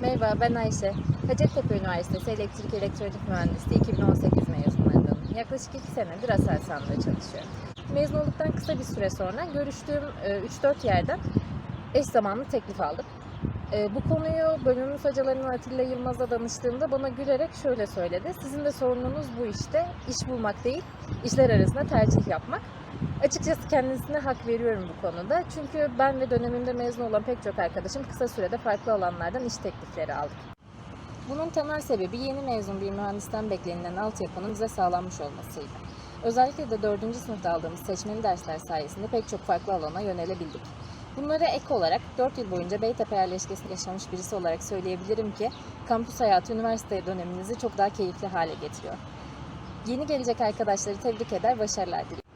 Merhaba, ben Ayşe. Hacettepe Üniversitesi Elektrik Elektronik Mühendisliği 2018 mezunlarındanım. Yaklaşık 2 senedir Aselsan'da çalışıyorum. Mezun olduktan kısa bir süre sonra görüştüğüm e, 3-4 yerden eş zamanlı teklif aldım. E, Bu konuyu bölümümüz hocalarının Atilla Yılmaz'a danıştığımda bana gülerek şöyle söyledi. Sizin de sorununuz bu işte, iş bulmak değil, işler arasında tercih yapmak. Açıkçası kendisine hak veriyorum bu konuda. Çünkü ben ve dönemimde mezun olan pek çok arkadaşım kısa sürede farklı alanlardan iş teklifleri aldık. Bunun temel sebebi yeni mezun bir mühendisten beklenilen altyapının bize sağlanmış olmasıydı. Özellikle de 4. sınıfta aldığımız seçmeli dersler sayesinde pek çok farklı alana yönelebildik. Bunlara ek olarak 4 yıl boyunca Beytepe yerleşkesinde yaşamış birisi olarak söyleyebilirim ki kampüs hayatı üniversite döneminizi çok daha keyifli hale getiriyor. Yeni gelecek arkadaşları tebrik eder, başarılar diliyorum.